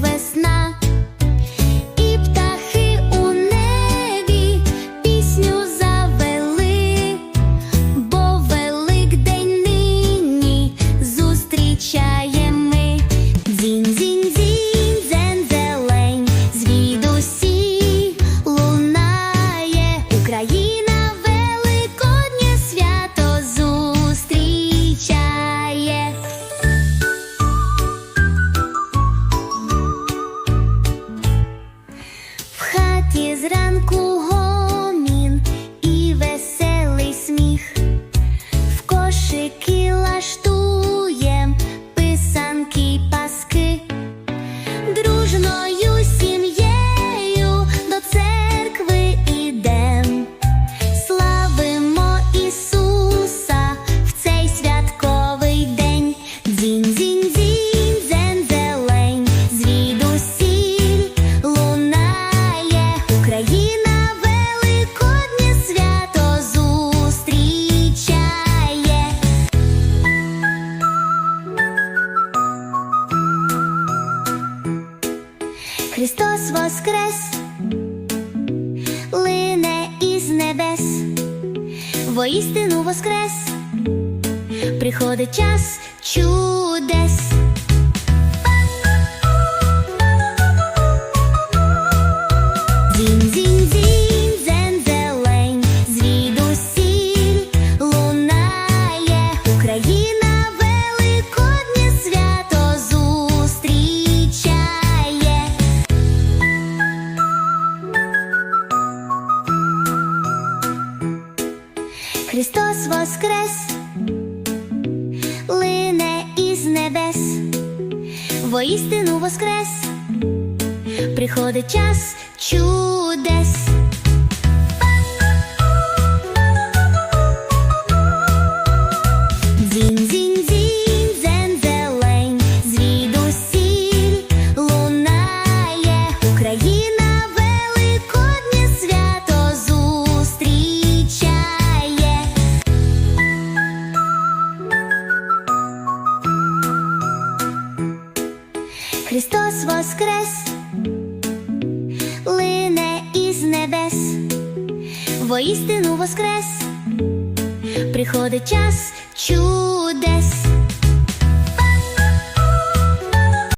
was not Музики что? Христос воскрес, лине із небес, воістину воскрес, приходить час чудес. Воскрес, лине із небес, воістину воскрес, приходить час чудес. Христос воскрес, лине із небес, воістину воскрес, приходить час чудес.